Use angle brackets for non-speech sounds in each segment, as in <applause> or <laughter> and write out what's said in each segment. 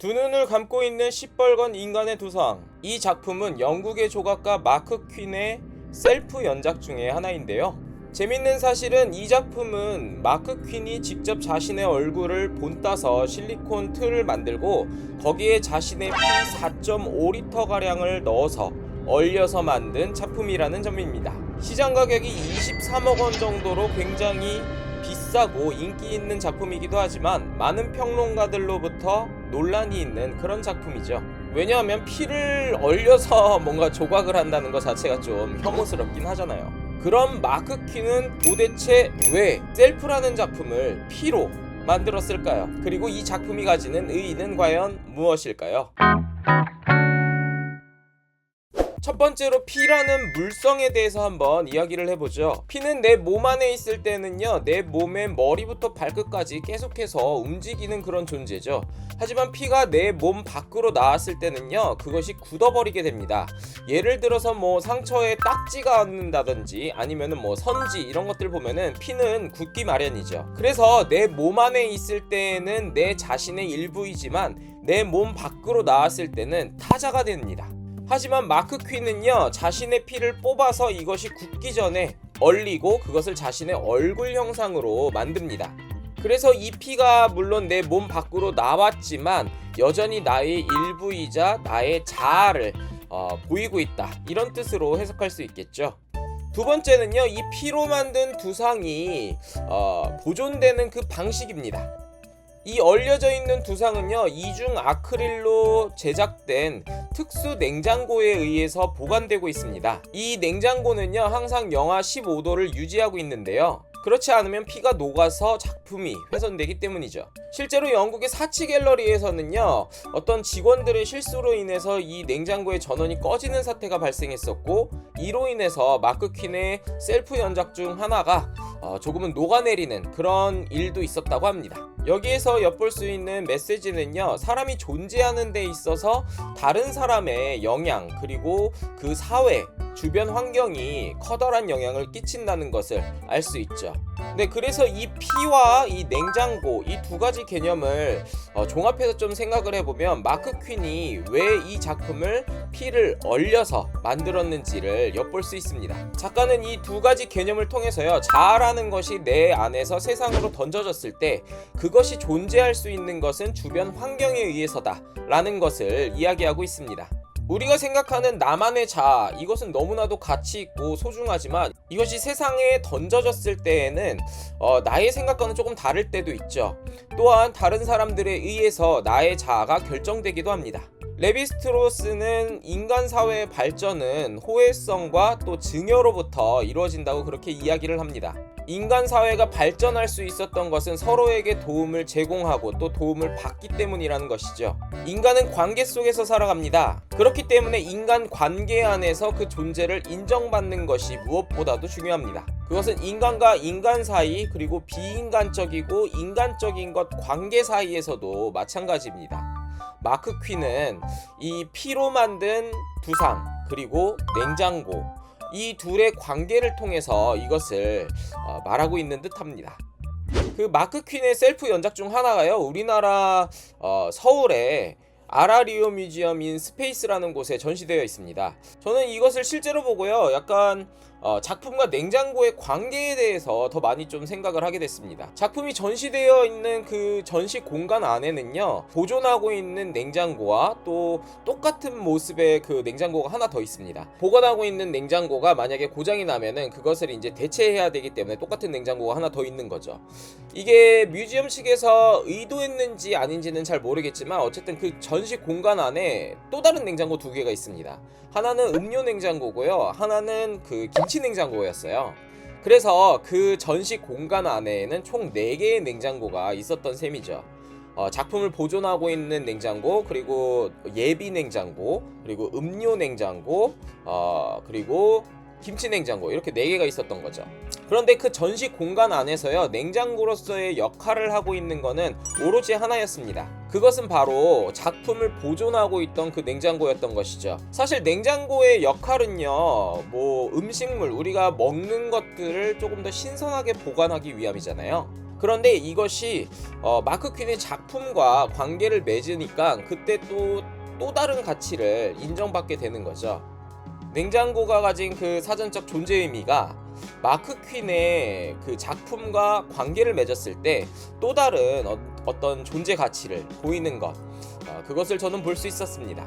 두 눈을 감고 있는 시뻘건 인간의 두상. 이 작품은 영국의 조각가 마크 퀸의 셀프 연작 중에 하나인데요. 재밌는 사실은 이 작품은 마크 퀸이 직접 자신의 얼굴을 본따서 실리콘 틀을 만들고 거기에 자신의 피 4.5리터 가량을 넣어서 얼려서 만든 작품이라는 점입니다. 시장 가격이 23억 원 정도로 굉장히 비싸고 인기 있는 작품이기도 하지만 많은 평론가들로부터 논란이 있는 그런 작품이죠. 왜냐하면 피를 얼려서 <laughs> 뭔가 조각을 한다는 것 자체가 좀 혐오스럽긴 하잖아요. 그럼 마크 퀸은 도대체 왜 셀프라는 작품을 피로 만들었을까요? 그리고 이 작품이 가지는 의의는 과연 무엇일까요? 첫 번째로 피라는 물성에 대해서 한번 이야기를 해보죠. 피는 내 몸 안에 있을 때는요, 내 몸의 머리부터 발끝까지 계속해서 움직이는 그런 존재죠. 하지만 피가 내 몸 밖으로 나왔을 때는요, 그것이 굳어버리게 됩니다. 예를 들어서 뭐 상처에 딱지가 않는다든지 아니면은 뭐 선지 이런 것들 보면은 피는 굳기 마련이죠. 그래서 내 몸 안에 있을 때는 내 자신의 일부이지만 내 몸 밖으로 나왔을 때는 타자가 됩니다. 하지만 마크 퀸은요 자신의 피를 뽑아서 이것이 굳기 전에 얼리고 그것을 자신의 얼굴 형상으로 만듭니다. 그래서 이 피가 물론 내 몸 밖으로 나왔지만 여전히 나의 일부이자 나의 자아를 어, 보이고 있다 이런 뜻으로 해석할 수 있겠죠. 두 번째는요 이 피로 만든 두상이 어, 보존되는 그 방식입니다. 이 얼려져 있는 두상은요 이중 아크릴로 제작된 특수 냉장고에 의해서 보관되고 있습니다. 이 냉장고는요 항상 영하 15도를 유지하고 있는데요. 그렇지 않으면 피가 녹아서 작품이 훼손되기 때문이죠. 실제로 영국의 사치 갤러리에서는요 어떤 직원들의 실수로 인해서 이 냉장고의 전원이 꺼지는 사태가 발생했었고 이로 인해서 마크 퀸의 셀프 연작 중 하나가 어, 조금은 녹아내리는 그런 일도 있었다고 합니다. 여기에서 엿볼 수 있는 메시지는요, 사람이 존재하는 데 있어서 다른 사람의 영향, 그리고 그 사회, 주변 환경이 커다란 영향을 끼친다는 것을 알 수 있죠. 네, 그래서 이 피와 이 냉장고, 이 두 가지 개념을 어, 종합해서 좀 생각을 해보면, 마크 퀸이 왜 이 작품을 피를 얼려서 만들었는지를 엿볼 수 있습니다. 작가는 이 두 가지 개념을 통해서요, 자아라는 것이 내 안에서 세상으로 던져졌을 때, 그것이 존재할 수 있는 것은 주변 환경에 의해서다. 라는 것을 이야기하고 있습니다. 우리가 생각하는 나만의 자아, 이것은 너무나도 가치 있고 소중하지만 이것이 세상에 던져졌을 때에는 어, 나의 생각과는 조금 다를 때도 있죠. 또한 다른 사람들에 의해서 나의 자아가 결정되기도 합니다. 레비스트로스는 인간 사회의 발전은 호혜성과 또 증여로부터 이루어진다고 그렇게 이야기를 합니다. 인간 사회가 발전할 수 있었던 것은 서로에게 도움을 제공하고 또 도움을 받기 때문이라는 것이죠. 인간은 관계 속에서 살아갑니다. 그렇기 때문에 인간 관계 안에서 그 존재를 인정받는 것이 무엇보다도 중요합니다. 그것은 인간과 인간 사이 그리고 비인간적이고 인간적인 것 관계 사이에서도 마찬가지입니다. 마크 퀸은 이 피로 만든 두상 그리고 냉장고 이 둘의 관계를 통해서 이것을 어, 말하고 있는 듯합니다. 그 마크 퀸의 셀프 연작 중 하나가요. 우리나라 어, 서울에 아라리오 뮤지엄 인 스페이스라는 곳에 전시되어 있습니다. 저는 이것을 실제로 보고요. 약간 어, 작품과 냉장고의 관계에 대해서 더 많이 좀 생각을 하게 됐습니다. 작품이 전시되어 있는 그 전시 공간 안에는요, 보존하고 있는 냉장고와 또 똑같은 모습의 그 냉장고가 하나 더 있습니다. 보관하고 있는 냉장고가 만약에 고장이 나면은 그것을 이제 대체해야 되기 때문에 똑같은 냉장고가 하나 더 있는 거죠. 이게 뮤지엄 측에서 의도했는지 아닌지는 잘 모르겠지만 어쨌든 그 전시 공간 안에 또 다른 냉장고 두 개가 있습니다. 하나는 음료 냉장고고요. 하나는 그 김치 냉장고였어요. 그래서 그 전시 공간 안에는 총 4개의 냉장고가 있었던 셈이죠. 어, 작품을 보존하고 있는 냉장고, 그리고 예비 냉장고, 그리고 음료 냉장고, 어, 그리고 김치 냉장고 이렇게 4개가 있었던 거죠. 그런데 그 전시 공간 안에서요 냉장고로서의 역할을 하고 있는 거는 오로지 하나였습니다. 그것은 바로 작품을 보존하고 있던 그 냉장고였던 것이죠. 사실 냉장고의 역할은요, 뭐 음식물 우리가 먹는 것들을 조금 더 신선하게 보관하기 위함이잖아요. 그런데 이것이 어, 마크 퀸의 작품과 관계를 맺으니까 그때 또 또 다른 가치를 인정받게 되는 거죠. 냉장고가 가진 그 사전적 존재 의미가 마크 퀸의 그 작품과 관계를 맺었을 때 또 다른 어, 어떤 존재 가치를 보이는 것 어, 그것을 저는 볼 수 있었습니다.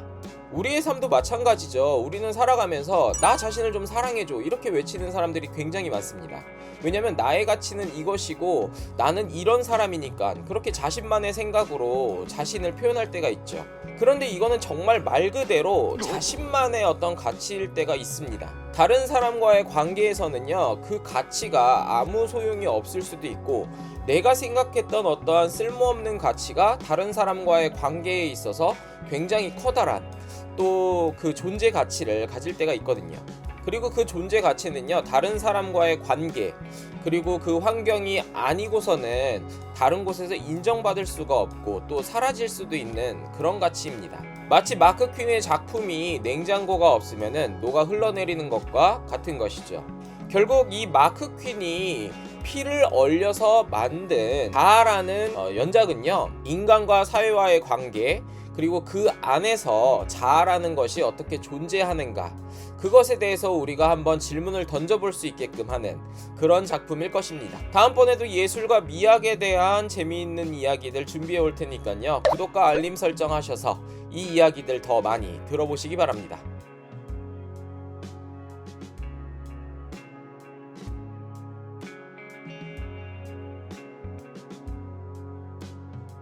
우리의 삶도 마찬가지죠. 우리는 살아가면서 나 자신을 좀 사랑해줘 이렇게 외치는 사람들이 굉장히 많습니다. 왜냐면 나의 가치는 이것이고 나는 이런 사람이니까 그렇게 자신만의 생각으로 자신을 표현할 때가 있죠. 그런데 이거는 정말 말 그대로 자신만의 어떤 가치일 때가 있습니다. 다른 사람과의 관계에서는요, 그 가치가 아무 소용이 없을 수도 있고, 내가 생각했던 어떠한 쓸모없는 가치가 다른 사람과의 관계에 있어서 굉장히 커다란 또 그 존재 가치를 가질 때가 있거든요. 그리고 그 존재 가치는요, 다른 사람과의 관계, 그리고 그 환경이 아니고서는 다른 곳에서 인정받을 수가 없고 또 사라질 수도 있는 그런 가치입니다. 마치 마크 퀸의 작품이 냉장고가 없으면은 녹아 흘러내리는 것과 같은 것이죠. 결국 이 마크 퀸이 피를 얼려서 만든 자아라는 어, 연작은요 인간과 사회와의 관계 그리고 그 안에서 자아라는 것이 어떻게 존재하는가 그것에 대해서 우리가 한번 질문을 던져볼 수 있게끔 하는 그런 작품일 것입니다. 다음번에도 예술과 미학에 대한 재미있는 이야기들 준비해 올 테니까요. 구독과 알림 설정하셔서 이 이야기들 더 많이 들어보시기 바랍니다.